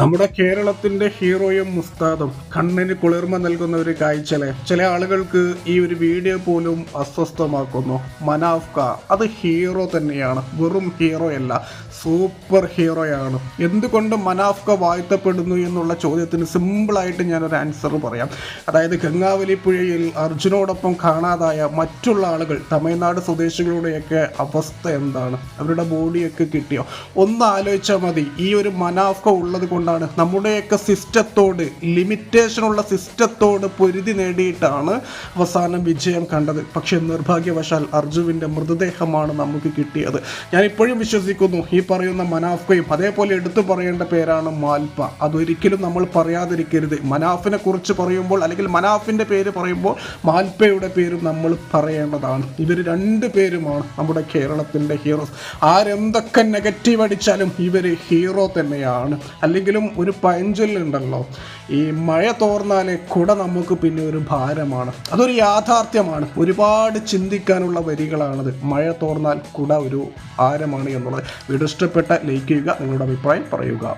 നമ്മുടെ കേരളത്തിന്റെ ഹീറോയും മുസ്താദും കണ്ണിന് കുളിർമ നൽകുന്ന ഒരു കാഴ്ചലെ ചില ആളുകൾക്ക് ഈ ഒരു വീഡിയോ പോലും അസ്വസ്ഥമാക്കുന്നു. മനാഫ്ക അത് ഹീറോ തന്നെയാണ്. വെറും ഹീറോ അല്ല സൂപ്പർ ഹീറോയാണ്. എന്തുകൊണ്ട് മനാഫ്ക വാഴ്ത്തപ്പെടുന്നു എന്നുള്ള ചോദ്യത്തിന് സിമ്പിളായിട്ട് ഞാനൊരു ആൻസർ പറയാം. അതായത് ഗംഗാവലി പുഴയിൽ അർജുനോടൊപ്പം കാണാതായ മറ്റുള്ള ആളുകൾ തമിഴ്നാട് സ്വദേശികളുടെയൊക്കെ അവസ്ഥ എന്താണ്? അവരുടെ ബോഡിയൊക്കെ കിട്ടിയോ? ഒന്ന് ആലോചിച്ചാൽ മതി. ഈ ഒരു മനാഫ്ക ഉള്ളത് കൊണ്ടാണ്. നമ്മുടെയൊക്കെ സിസ്റ്റത്തോട് ലിമിറ്റേഷനുള്ള സിസ്റ്റത്തോട് പൊരുതി നേടിയിട്ടാണ് അവസാനം വിജയം കണ്ടത്. പക്ഷേ നിർഭാഗ്യവശാൽ അർജുവിന്റെ മൃതദേഹമാണ് നമുക്ക് കിട്ടിയത്. ഞാനിപ്പോഴും വിശ്വസിക്കുന്നു ഈ പറയുന്ന മനാഫ്കയും അതേപോലെ എടുത്തു പറയേണ്ട പേരാണ് മാൽപ്പ അതൊരിക്കലും നമ്മൾ പറയാതിരിക്കരുത്. മനാഫിനെ കുറിച്ച് പറയുമ്പോൾ അല്ലെങ്കിൽ മനാഫിന്റെ പേര് പറയുമ്പോൾ മാൽപ്പയുടെ പേരും നമ്മൾ പറയേണ്ടതാണ്. ഇവർ രണ്ട് പേരുമാണ് നമ്മുടെ കേരളത്തിന്റെ ഹീറോസ്. ആരെന്തൊക്കെ നെഗറ്റീവ് അടിച്ചാലും ഇവർ ഹീറോ തന്നെയാണ്. അല്ലെങ്കിലും ഒരു പഴഞ്ചൊല്ലുണ്ടല്ലോ ഈ മഴ തോർന്നാലേ കുട നമുക്ക് പിന്നെ ഒരു ഭാരമാണ്. അതൊരു യാഥാർത്ഥ്യമാണ്. ഒരുപാട് ചിന്തിക്കാനുള്ള വരികളാണത്. മഴ തോർന്നാൽ കുട ഒരു ഭാരമാണ് എന്നുള്ളത്. വീഡിയോ ഇഷ്ടപ്പെട്ട ലൈക്ക് ചെയ്യുക നിങ്ങളുടെ അഭിപ്രായം പറയുക.